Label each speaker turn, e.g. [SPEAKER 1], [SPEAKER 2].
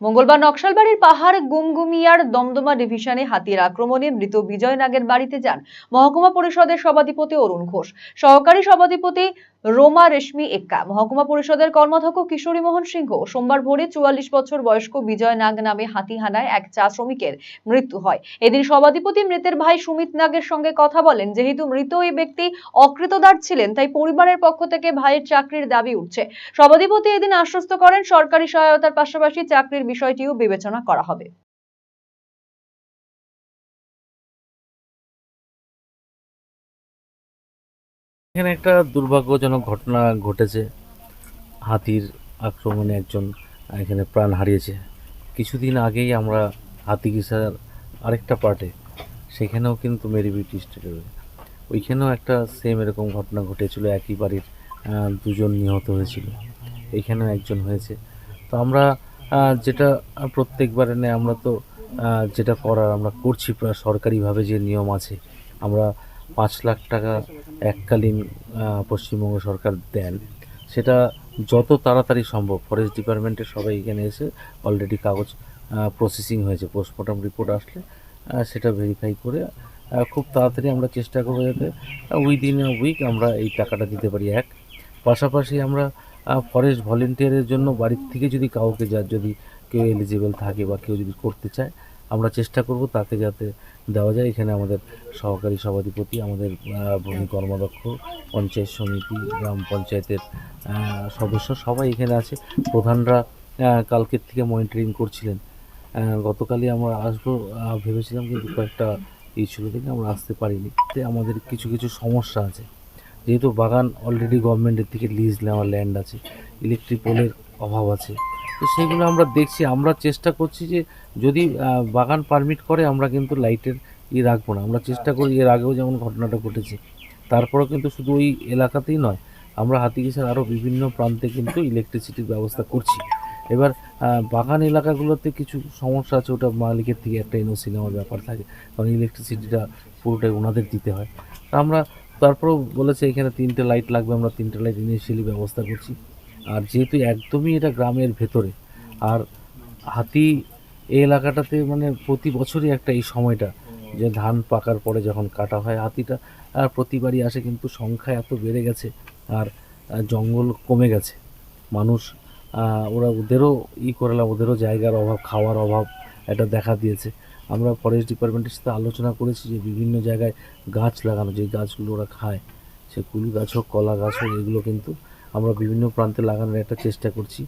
[SPEAKER 1] মঙ্গলবার নকশালবাড়ির পাহাড় গুমগুমিয়ার দমদমা ডিভিশনে হাতির আক্রমণে মৃত বিজয় নাগের বাড়িতে যান মহকুমা পরিষদের সভাধিপতি অরুণ ঘোষ। সহকারী সভাধিপতি রোমা রেশমি এক্কা। মহকুমা পরিষদের কর্মাধ্যক্ষ কিশোরী মোহন সিংহ সোমবার ভোরে চুয়াল্লিশ বছর বয়স্ক বিজয় নাগ নামে হাতি হানায় এক চা শ্রমিকের মৃত্যু হয়। এদিন সভাধিপতি মৃতের ভাই সুমিত নাগের সঙ্গে কথা বলেন, যেহেতু মৃত এই ব্যক্তি অকৃতদার ছিলেন, তাই পরিবারের পক্ষ থেকে ভাইয়ের চাকরির দাবি উঠছে। সভাধিপতি এদিন আশ্বস্ত করেন, সরকারি সহায়তার পাশাপাশি চাকরির বিষয়টিও বিবেচনা করা হবে।
[SPEAKER 2] এখানে একটা দুর্ভাগ্যজনক ঘটনা ঘটেছে। হাতির আক্রমণে একজন এখানে প্রাণ হারিয়েছে। কিছুদিন আগেই আমরা হাতি হাতিগিসার আরেকটা পার্টে, সেখানেও কিন্তু মেরিবিটি স্টেটে ওইখানেও একটা সেম এরকম ঘটনা ঘটেছিল, একই বাড়ির দুজন নিহত হয়েছিল। এইখানেও একজন হয়েছে। তো আমরা যেটা প্রত্যেকবারে নেয় আমরা তো যেটা করার আমরা করছি সরকারিভাবে যে নিয়ম আছে, আমরা পাঁচ লাখ টাকা এককালীন পশ্চিমবঙ্গ সরকার দেন। সেটা যত তাড়াতাড়ি সম্ভব ফরেস্ট ডিপার্টমেন্টের সবাই এখানে এসে অলরেডি কাগজ প্রসেসিং হয়েছে পোস্টমর্টম রিপোর্ট আসলে সেটা ভেরিফাই করে খুব তাড়াতাড়ি আমরা চেষ্টা করব যাতে উইদিন আ উইক আমরা এই টাকাটা দিতে পারি। এক, পাশাপাশি আমরা ফরেস্ট ভলেন্টিয়ারের জন্য বাড়ির থেকে যদি কাউকে যা, যদি কেউ এলিজিবল থাকে বা কেউ যদি করতে চায় আমরা চেষ্টা করব তাতে যাতে দেওয়া যায়। এখানে আমাদের সহকারী সভাধিপতি, আমাদের ভূমি কর্মাধ্যক্ষ, পঞ্চায়েত সমিতি, গ্রাম পঞ্চায়েতের সদস্য সবাই এখানে আছে। প্রধানরা কালকের থেকে মনিটরিং করছিলেন। গতকালই আমরা আসব ভেবেছিলাম কিন্তু কয়েকটা ইস্যু থেকে আমরা আসতে পারিনি। আমাদের কিছু কিছু সমস্যা আছে। যেহেতু বাগান অলরেডি গভর্নমেন্টের থেকে লিজ নেওয়া ল্যান্ড আছে। ইলেকট্রিক পোলের অভাব আছে। তো সেগুলো আমরা দেখছি। আমরা চেষ্টা করছি যে যদি বাগান পারমিট করে, আমরা কিন্তু লাইটের ই রাখব না। আমরা চেষ্টা করি এর আগেও যেমন ঘটনাটা ঘটেছে। তারপরেও কিন্তু শুধু ওই এলাকাতেই নয়, আমরা হাতিগিসার আরও বিভিন্ন প্রান্তে কিন্তু ইলেকট্রিসিটির ব্যবস্থা করছি। এবার বাগান এলাকাগুলোতে কিছু সমস্যা আছে, ওটা মালিকের থেকে একটা এনওসি নেওয়ার ব্যাপার থাকে। কারণ ইলেকট্রিসিটিটা পুরোটাই ওনাদের দিতে হয়। আমরা তারপরেও বলেছে, এখানে তিনটে লাইট লাগবে, আমরা তিনটে লাইট ইনিশিয়ালি ব্যবস্থা করছি। আর যেহেতু একদমই এটা গ্রামের ভেতরে, আর হাতি এই এলাকাটাতে মানে প্রতি বছরই একটা এই সময়টা যে ধান পাকার পরে যখন কাটা হয় হাতিটা, আর প্রতিবারই আসে কিন্তু সংখ্যা এত বেড়ে গেছে আর জঙ্গল কমে গেছে। মানুষ ওরা ওদেরও ই করলাম, ওদেরও জায়গার অভাব, খাওয়ার অভাব এটা দেখা দিয়েছে। আমরা ফরেস্ট ডিপার্টমেন্টের সাথে আলোচনা করেছি যে বিভিন্ন জায়গায় গাছ লাগানো, যে গাছগুলো ওরা খায়, সে কুল গাছ হোক, কলা গাছ হোক, এগুলো কিন্তু আমরা বিভিন্ন প্রান্তে লাগানোর একটা চেষ্টা করছি।